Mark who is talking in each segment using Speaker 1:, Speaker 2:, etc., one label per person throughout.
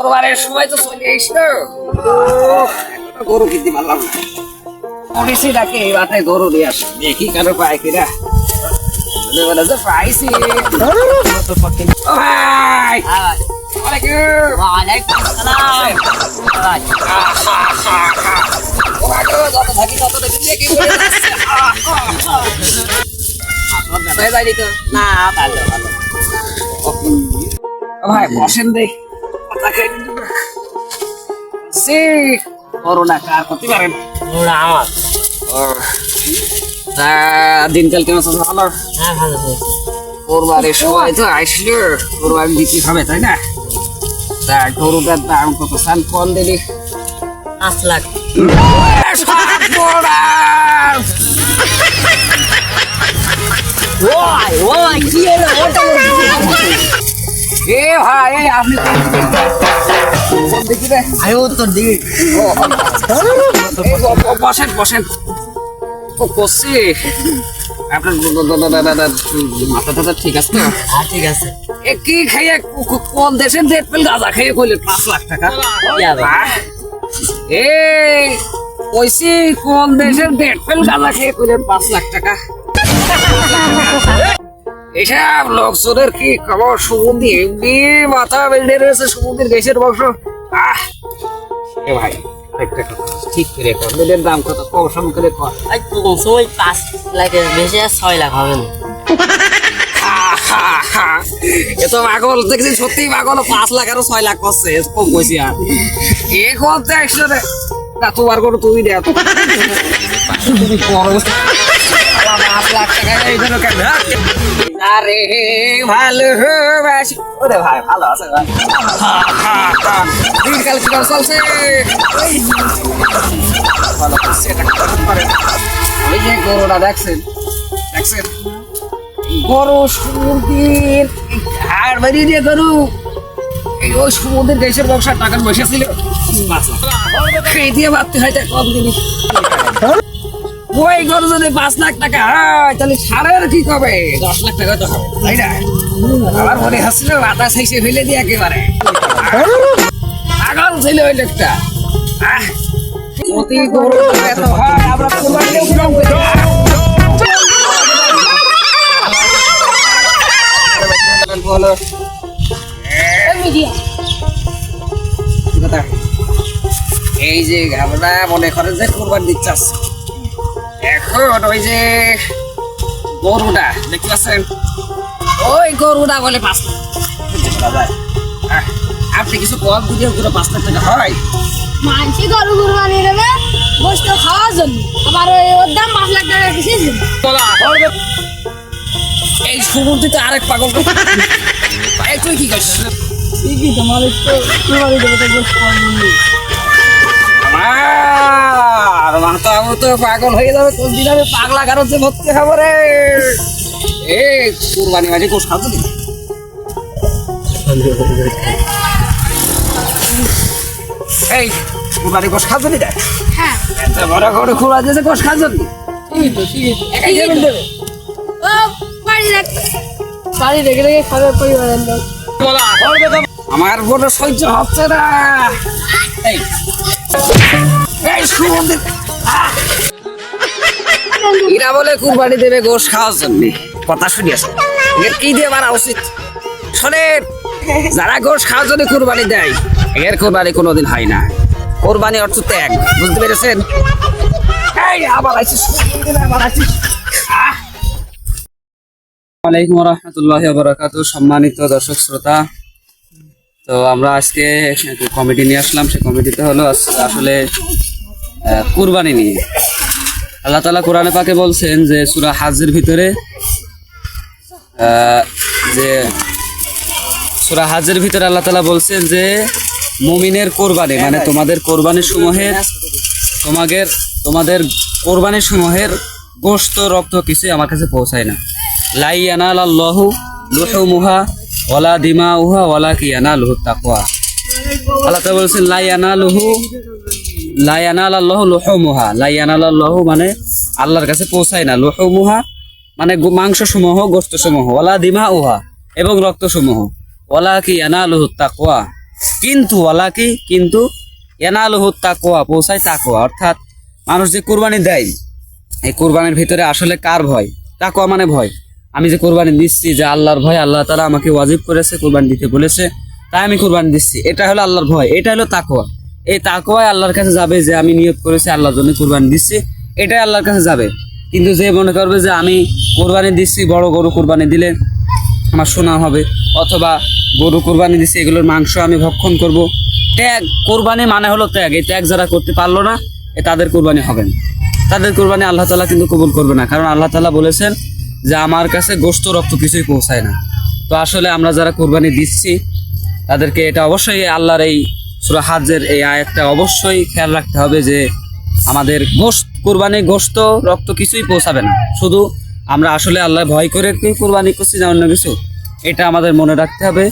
Speaker 1: কোরবানের সময় তো চলে এসছো গরু কিনতে পারলাম না পড়েছি ডাকে এই বাতে গরু নিয়ে আসে দেখি কেন পায় কিনা দেখি দেখি? না, ভালো, ভালো। ভাই বসেন দে কথা খেয়ে নিন। সে করোনা কার করতে পারেন
Speaker 2: ওরা আমার।
Speaker 1: তা দিনকাল কেমন চলছে ভালো?
Speaker 2: হ্যাঁ ভালো
Speaker 1: কোরবানির সময় তো আসলো। কোরবানি দিতে হবে তাই না? তা গরুটার দাম কত? সাল কোন দিলি।
Speaker 2: পাঁচ লাখ। ওই ওই কি হলো? ওটা
Speaker 1: এ ভাই আপনি
Speaker 2: উত্তর দিকে।
Speaker 1: বসেন বসেন। ও করছি আপনার মাথা টাথা ঠিক আছে তো
Speaker 2: হ্যাঁ ঠিক আছে।
Speaker 1: এ কি খাইয়ে কোন দেশের দেড় পেল গাঁজা খেয়ে কইলে পাঁচ লাখ টাকা?
Speaker 2: হবে?
Speaker 1: কইছি কোন দেশের দেড় পেল গাঁজা খেয়ে কইলেন পাঁচ লাখ টাকা? এসব লোকজনের কি খবর সুগন্ধি এমনি মাথা বেঁধে রয়েছে সুগন্ধির গ্যাসের বংশ। আহ! এ ভাই একটা ঠিক করে কর। মিলের দাম কত? কম করে
Speaker 2: পাঁচ লাখের বেশি আর ছয় লাখ হবে না।
Speaker 1: এ তো পাগল। দেখছি সত্যি পাগল। পাঁচ লাখ আরও ছয় লাখ করছে। এ কম কইছি আর। এ করতে না তোমার কোনো তুমি বড় পাঁচ লাখ টাকা এই জন্য কেন আরে ভালোবাসি। ওরে ভাই, ভালো আছে, ভাই। দিনকাল কিরম চলছে? ভালো করছে করতে পারে? ওই যে গরুটা, দেখছেন? দেখছেন? গরু এই ওই সমুদ্রের দেশের ব্যবসা টাকা বসে ছিল। খেয়ে দিয়ে ভাবতে হয় কম দিনই ওই গরু যদি পাঁচ লাখ টাকা হয়, তাহলে সারের কি কবে? দশ লাখ টাকা তো হবে, তাই না? আমার মনে হচ্ছিল ফেলে দিয়ে একেবারে। পাগল ছিল ওই লোকটা। এই যে আমরা মনে করেন যে কোরবান দিচ্ছে। এখন ওই যে গরুটা দেখতে পাচ্ছেন? ওই গরুটা বলে পাঁচ আপনি কিছু কম দিলে পুরো পাঁচ লাখ টাকা হয়।
Speaker 3: মানসি গরু কুরবানি দেবে গোস্ত খাওয়ার জন্য। আবার ওই ওর দাম পাঁচ লাখ টাকা কিসের জন্য
Speaker 1: এই সমুদ্রে আরেক পাগল তুই কি করছিস?
Speaker 3: ঠিকই তোমার একটু কুরবানি দেবে তো গোস্ত
Speaker 1: মতো পাগল হয়ে যাবে কোন দিন আমি পাগলা ভর্তি হব রে? এ কুরবানি মাঝে কোষ নি এই কুরবানি কোষ খাব নি রে
Speaker 3: হ্যাঁ।
Speaker 1: বড় করে খোলা দিয়েছে কোষ
Speaker 3: তো তো।
Speaker 1: আমার বড় সহ্য হচ্ছে না। এই! এরা বলে কুরবানি দেবে গোশ খাওয়ার জন্য। কথা শুনিয়েছে এর কি দিয়ে মারা উচিত? শোনেন, যারা গোশ খাওয়ার জন্য কুরবানি দেয়, এর কুরবানি কোনোদিন হয় না। কোরবানি অর্থ ত্যাগ বুঝতে পেরেছেন? আবার আছিস আবার আছিস আহ! ওয়ালাইকুম রহমতুল্লাহ বরাকাত সম্মানিত দর্শক শ্রোতা, তো আমরা আজকে কমিটি নিয়ে আসলাম। সেই কমিটিতে হলো আসলে কুরবানি নিয়ে। আল্লাহ তালা কোরআনে পাকে বলছেন যে সুরা হাজের ভিতরে যে সুরা হাজের ভিতরে আল্লাহ তালা বলছেন যে মুমিনের কোরবানি মানে তোমাদের কোরবানি সমূহের তোমাদের তোমাদের কোরবানি সমূহের গোস্ত রক্ত কিছুই আমার কাছে পৌঁছায় না। লাই আনাল আল্লাহু লুহুমুহা, ওয়ালা দিমা উহা ওয়ালা কি আনালুহু তাকওয়া। আল্লাহ তাআলা বলছেন, লাই আনালুহু লাই আনাল আল্লাহু লুহুমুহা। লাই আনাল আল্লাহু মানে আল্লাহর কাছে পৌঁছায় না। লুহুমুহা মানে মাংস সমূহ গোস্ত সমূহ ওয়ালা দিমা উহা এবং রক্ত সমূহ ওয়ালা কি আনালুহু তাকওয়া।
Speaker 4: কিন্তু ওয়ালা কি কিন্তু এনালহু তাকোয়া পৌঁছায় তাকোয়া অর্থাৎ মানুষ যে কোরবানি দেয়, এই কোরবানির ভিতরে আসলে কার ভয়? তাকোয়া মানে ভয়। আমি যে কোরবানি দিচ্ছি, যে আল্লাহর ভয়, আল্লাহ তালা আমাকে ওয়াজিব করেছে, কোরবানি দিতে বলেছে, তাই আমি কোরবানি দিচ্ছি। এটা হলো আল্লাহর ভয়, এটা হলো তাকোয়া এই তাকোয়ায় আল্লাহর কাছে যাবে যে আমি নিয়োগ করেছি, আল্লাহর জন্য কোরবানি দিচ্ছি, এটাই আল্লাহর কাছে যাবে। কিন্তু যে মনে করবে যে আমি কোরবানি দিচ্ছি, বড় গরু কোরবানি দিলে আমার শোনা হবে, অথবা গরু কোরবানি দিচ্ছি, এগুলোর মাংস আমি ভক্ষণ করব। ত্যাগ, কোরবানি মানে হলো ত্যাগ, এই ত্যাগ যারা করতে পারল না, এ তাদের কোরবানি হবে না। তাদের কোরবানি আল্লাহ তালা কিন্তু কবুল করবে না, কারণ আল্লাহ তালা বলেছেন যে আমার কাছে গোস্ত রক্ত কিছুই পৌঁছায় না। তো আসলে আমরা যারা কোরবানি দিচ্ছি, তাদেরকে এটা অবশ্যই আল্লাহর এই সুরা হাজের এই আয়াতটা অবশ্যই খেয়াল রাখতে হবে যে আমাদের গোস্ত কোরবানি গোস্ত রক্ত কিছুই পৌঁছাবে না। শুধু আমরা আসলে আল্লাহ ভয় করে কোরবানি করছি না অন্য কিছু। এটা আমাদের মনে রাখতে হবে।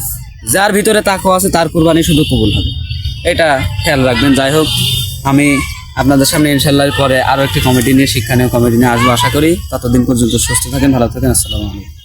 Speaker 4: যার ভিতরে তাকও আছে, তার কোরবানি শুধু কবুল হবে। এটা খেয়াল রাখবেন। যাই হোক, আমি আপনাদের সামনে ইনশাল্লাহ পরে আরও একটি কমিটি নিয়ে, শিক্ষা নিয়ে কমিটি নিয়ে আসব, আশা করি। ততদিন পর্যন্ত সুস্থ থাকেন, ভালো থাকেন। আসসালামু আলাইকুম।